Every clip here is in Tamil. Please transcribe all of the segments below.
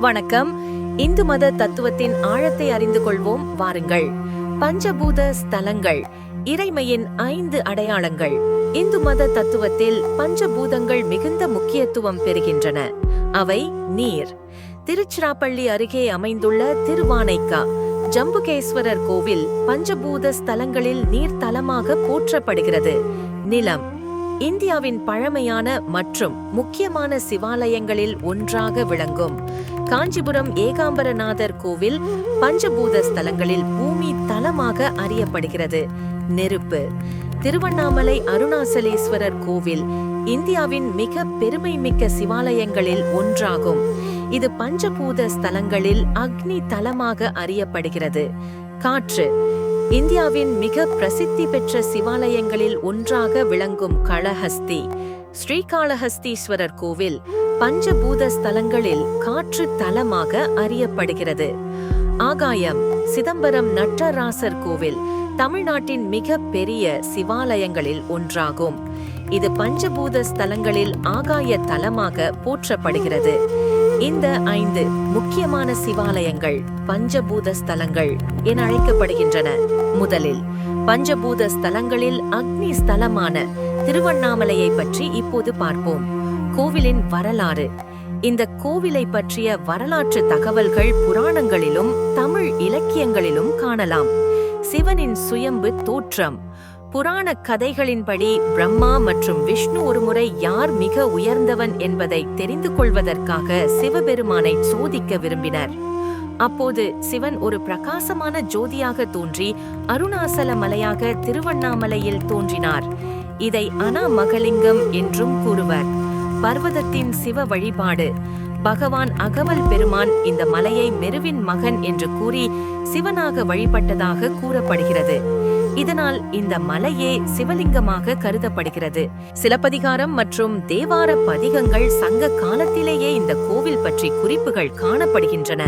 வணக்கம். இந்து மத தத்துவத்தின் ஆழத்தை அறிந்து கொள்வோம். வாருங்கள். பஞ்சபூத ஸ்தலங்கள் இறைமையின் ஐந்து அடையாளங்கள். இந்து மத தத்துவத்தில் பஞ்சபூதங்கள் மிகுந்த முக்கியத்துவம் பெறுகின்றன. அவை நீர். திருச்சிராப்பள்ளி அருகே அமைந்துள்ள திருவானைக்கா ஜம்புகேஸ்வரர் கோவில் பஞ்சபூத ஸ்தலங்களில் நீர்த்தலமாக போற்றப்படுகிறது. நிலம். இந்தியாவின் பழமையான மற்றும் முக்கியமான சிவாலயங்களில் ஒன்றாக விளங்கும். காஞ்சிபுரம் ஏகாம்பரநாதர் கோவில் பஞ்சபூத ஸ்தலங்களில் பூமி தலமாக அறியப்படுகிறது. நெருப்பு. திருவண்ணாமலை அருணாசலேஸ்வரர் கோவில் இந்தியாவின் மிக பெருமைமிக்க சிவாலயங்களில் ஒன்றாகும். இது பஞ்சபூத ஸ்தலங்களில் அக்னி தலமாக அறியப்படுகிறது. காற்று. இந்தியாவின் மிக பிரசித்தி பெற்ற சிவாலயங்களில் ஒன்றாக விளங்கும் களஹஸ்தி ஸ்ரீகாளஹஸ்தீஸ்வரர் கோவில் பஞ்சபூத ஸ்தலங்களில் காற்று தலமாக அறியப்படுகிறது. ஆகாயம் சிதம்பரம் நட்டராசர் கோவில் தமிழ்நாட்டின் மிக பெரிய சிவாலயங்களில் ஒன்றாகும். இது பஞ்சபூத ஸ்தலங்களில் ஆகாய தலமாக போற்றப்படுகிறது. இந்த ஐந்து முக்கியமான சிவாலயங்கள் பஞ்சபூத ஸ்தலங்கள் என அழைக்கப்படுகின்றன. முதலில் பஞ்சபூத ஸ்தலங்களில் அக்னி ஸ்தலமான திருவண்ணாமலையை பற்றி இப்போது பார்ப்போம். கோவிலின் வரலாறு. இந்த கோவிலை பற்றிய வரலாற்று தகவல்கள் புராணங்களிலும் தமிழ் இலக்கியங்களிலும் காணலாம். சிவனின் சுயம்பு தோற்றம். புராண கதைகளின்படி பிரம்மா மற்றும் விஷ்ணு ஒருமுறை யார் மிக உயர்ந்தவன் என்பதை தெரிந்து கொள்வதற்காக சிவபெருமானை சோதிக்க விரும்பினர். அப்போது சிவன் ஒரு பிரகாசமான ஜோதியாக தோன்றி அருணாசல மலையாக திருவண்ணாமலையில் தோன்றினார். இதை அனாமகலிங்கம் என்றும் கூறுவர். பர்வதத்தின் சிவ வழிபாடு. பகவான் அகவல் பெருமான் இந்த மலையை மெருவின் மகன் என்று கூறி சிவனாக வழிபட்டதாக கூறப்படுகிறது. இதனால் இந்த மலையே சிவலிங்கமாக கருதப்படுகிறது. சிலப்பதிகாரம் மற்றும் தேவார பதிகங்கள் சங்க காலத்திலேயே இந்த கோவில் பற்றி குறிப்புகள் காணப்படுகின்றன.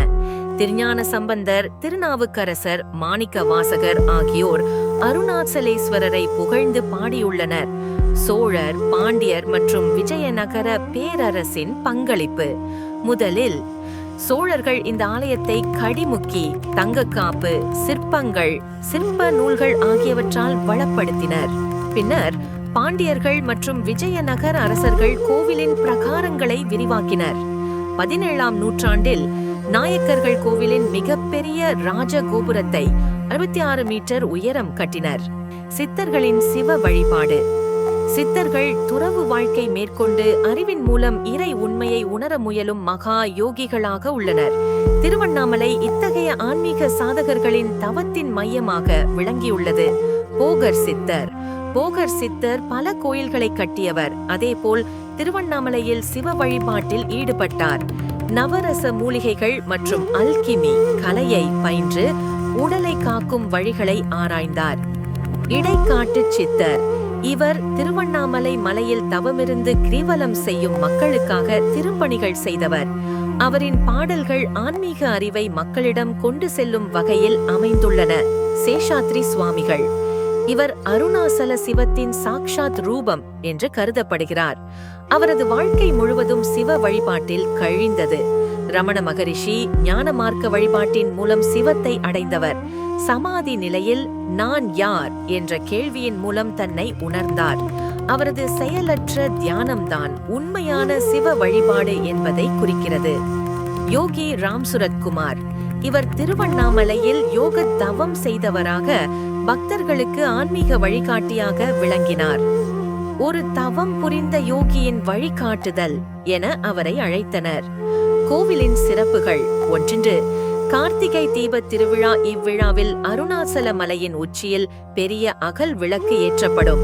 திருஞான சம்பந்தர் திருநாவுக்கரசர் மாணிக்க வாசகர் ஆகியோர் அருணாச்சலேஸ்வரரை புகழ்ந்து பாடியுள்ளனர். சோழர் பாண்டியர் மற்றும் விஜயநகர பேரரசின் பங்களிப்பு. முதலில் சோழர்கள் இந்த ஆலயத்தை கடிமுக்கி தங்கக்காப்பு சிற்பங்கள் சிற்ப நூல்கள் ஆகியவற்றால் வளப்படுத்தினர். பின்னர் பாண்டியர்கள் மற்றும் விஜயநகர் அரசர்கள் கோவிலின் பிரகாரங்களை விரிவாக்கினர். பதினேழாம் நூற்றாண்டில் நாயக்கர்கள் கோவிலின் மிகப்பெரிய ராஜ கோபுரத்தை அறுபத்தி ஆறு மீட்டர் உயரம் கட்டினர். சித்தர்களின் சிவ வழிபாடு. சித்தர்கள் துறவு வாழ்க்கை மேற்கொண்டு அறிவின் மூலம் இறை உண்மையை உணர முயலும் மகா யோகிகளாக உள்ளனர். திருவண்ணாமலை இத்தகைய ஆன்மீக சாதகர்களின் தவத்தின் மையமாக விளங்கியுள்ளது. போகர் சித்தர். போகர் சித்தர் பல கோயில்களை கட்டியவர். அதேபோல் திருவண்ணாமலையில் சிவ வழிபாட்டில் ஈடுபட்டார். நவரச மூலிகைகள் மற்றும் அல்கிமி கலையை பயின்று உடலை காக்கும் வழிகளை ஆராய்ந்தார். இடைக்காட்டு சித்தர். இவர் திருவண்ணாமலை மலையில் தவமிருந்து கிரீவலம் செய்யும் மக்களுக்காக திருப்பணிகள் செய்தவர். அவரின் பாடல்கள் ஆன்மீக அறிவை மக்களிடம் கொண்டு செல்லும் வகையில் அமைந்துள்ளன. சேஷாத்ரி சுவாமிகள். இவர் அருணாசல சிவத்தின் சாக்ஷாத் ரூபம் என்று கருதப்படுகிறார். அவரது வாழ்க்கை முழுவதும் சிவ வழிபாட்டில் கழிந்தது. ரமண மகரிஷி ஞான மார்க்க வழிபாட்டின் மூலம் சிவத்தை அடைந்தவர். சமாதி நிலையில் நான் யார் என்ற கேள்வியின் மூலம் தன்னை உணர்ந்தார். அவரது செயலற்ற தியானம்தான் உண்மையான சிவ வழிபாடு என்பதை குறிக்கிறது. யோகி ராம் சுரத்குமார் இவர் திருவண்ணாமலையில் யோக தவம் செய்தவராக பக்தர்களுக்கு ஆன்மீக வழிகாட்டியாக விளங்கினார். ஒரு தவம் புரிந்த யோகியின் வழிகாட்டுதல் என அவரை அழைத்தனர். கோவிலின் சிறப்புகள் ஒன்றின்று கார்த்திகை தீபத் திருவிழா இவ்விழாவில் அருணாசல மலையின் உச்சியில் பெரிய அகல் விளக்கு ஏற்றப்படும்.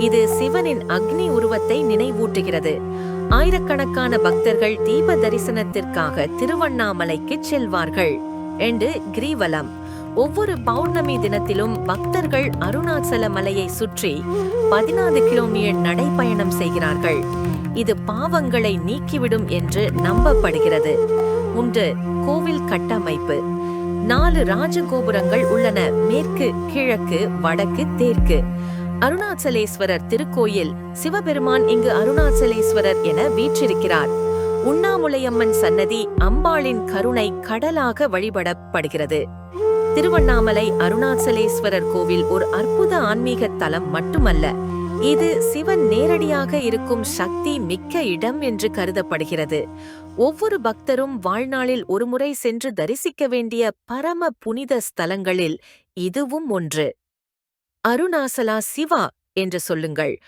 இது சிவனின் அக்னி உருவத்தை நினைவூட்டுகிறது. ஆயிரக்கணக்கான பக்தர்கள் தீப தரிசனத்திற்காக திருவண்ணாமலைக்கு செல்வார்கள். என்று கிரீவலம். ஒவ்வொரு பௌர்ணமி தினத்திலும் பக்தர்கள் அருணாச்சல மலையை சுற்றி பதினாறு கிலோமீட்டர் நடைப்பயணம் செய்கிறார்கள். இது பாவங்களை நீக்கிவிடும் என்று நம்பப்படுகிறது. உண்டு கோவில் கட்டமைப்பு. நாலு ராஜகோபுரங்கள் உள்ளன மேற்கு கிழக்கு வடக்கு தெற்கு. அருணாச்சலேஸ்வரர் திருக்கோயில் சிவபெருமான் இங்கு அருணாச்சலேஸ்வரர் என வீற்றிருக்கிறார். உண்ணாமுலையம்மன் சன்னதி அம்பாளின் கருணை கடலாக வழிபடப்படுகிறது. திருவண்ணாமலை அருணாச்சலேஸ்வரர் கோவில் ஒரு அற்புத ஆன்மீக தலம் மட்டுமல்ல இது சிவன் நேரடியாக இருக்கும் சக்தி மிக்க இடம் என்று கருதப்படுகிறது. ஒவ்வொரு பக்தரும் வாழ்நாளில் ஒருமுறை சென்று தரிசிக்க வேண்டிய பரம புனித ஸ்தலங்களில் இதுவும் ஒன்று. அருணாசலா சிவா என்று சொல்லுங்கள்.